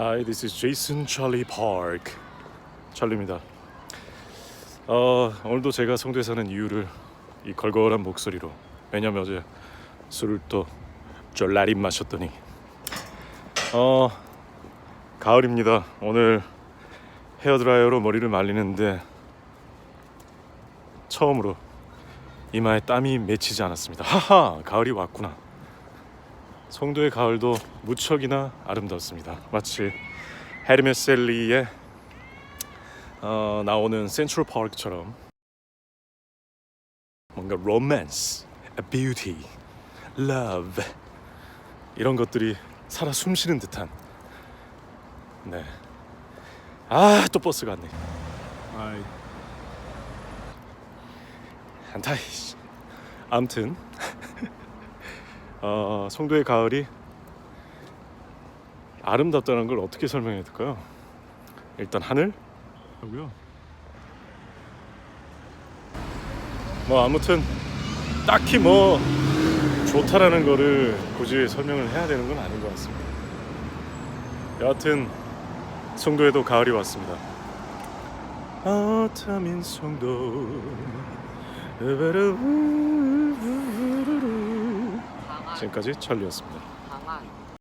Hi, this is Jason Charlie Park. 찰리입니다. 어, 오늘도 제가 송도에 사는 이유를 이 걸걸한 목소리로 왜냐면 어제 술을 또 쫄라리 마셨더니 어 가을입니다. 오늘 헤어드라이어로 머리를 말리는데 처음으로 이마에 땀이 맺히지 않았습니다. 하하, 가을이 왔구나. 송도의 가을도 무척이나 아름답습니다. 마치 헤르메셀리의 어, 나오는 센트럴 파크처럼 뭔가 로맨스, 뷰티, 러브 이런 것들이 살아 숨쉬는 듯한 네. 아, 또 버스가 왔네. 아이. 안타이. 아무튼 어, 송도의 가을이 아름답다는 걸 어떻게 설명해야 될까요? 일단 하늘 하고요. 뭐 아무튼 딱히 뭐 좋다라는 거를 굳이 설명을 해야 되는 건 아닌 것 같습니다. 여하튼 송도에도 가을이 왔습니다. 아타민 송도 지금까지 천리였습니다.